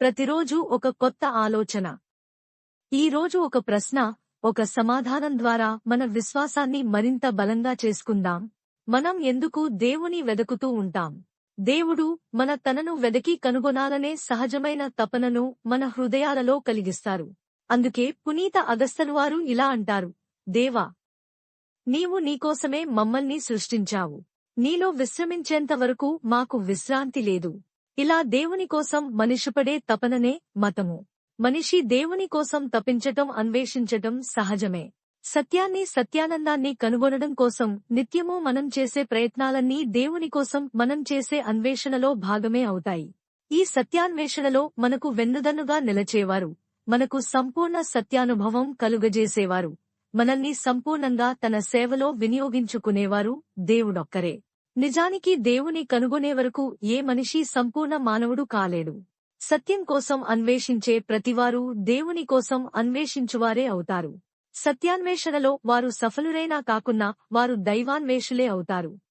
ప్రతిరోజు ఒక కొత్త ఆలోచన. ఈ రోజు ఒక ప్రశ్న ఒక సమాధానం ద్వారా మన విశ్వాసాన్ని మరింత బలంగా చేసుకుందాం. మనం ఎందుకు దేవుని వెదకుతూ ఉంటాం? దేవుడు మన తనను వెదకి కనుగొనాలనే సహజమైన తపనను మన హృదయాలలో కలిగిస్తారు. అందుకే పునీత అగస్తలువారు ఇలా అంటారు దేవా నీవు నీకోసమే మమ్మల్ని సృష్టించావు. నీలో విశ్రమించేంత వరకు మాకు విశ్రాంతి లేదు. ఇలా దేవుని కోసం మనిషిపడే తపననే మతము. మనిషి దేవుని కోసం తపించటం అన్వేషించటం సహజమే. సత్యాన్ని సత్యానందాన్ని కనుగొనడం కోసం నిత్యమూ మనం చేసే ప్రయత్నాలన్నీ దేవుని కోసం మనం చేసే అన్వేషణలో భాగమే అవుతాయి. ఈ సత్యాన్వేషణలో మనకు వెన్నుదన్నుగా నిలచేవారు. మనకు సంపూర్ణ సత్యానుభవం కలుగజేసేవారు. మనల్ని సంపూర్ణంగా తన సేవలో వినియోగించుకునేవారు దేవుడొక్కరే. నిజానికి దేవుని కనుగొనే వరకు ఏ మనిషి సంపూర్ణ మానవుడు కాలేడు. సత్యం కోసం అన్వేషించే ప్రతివారు దేవుని కోసం అన్వేషించువారే అవుతారు. సత్యాన్వేషణలో వారు సఫలురైనా కాకున్నా వారు దైవాన్వేషులే అవుతారు.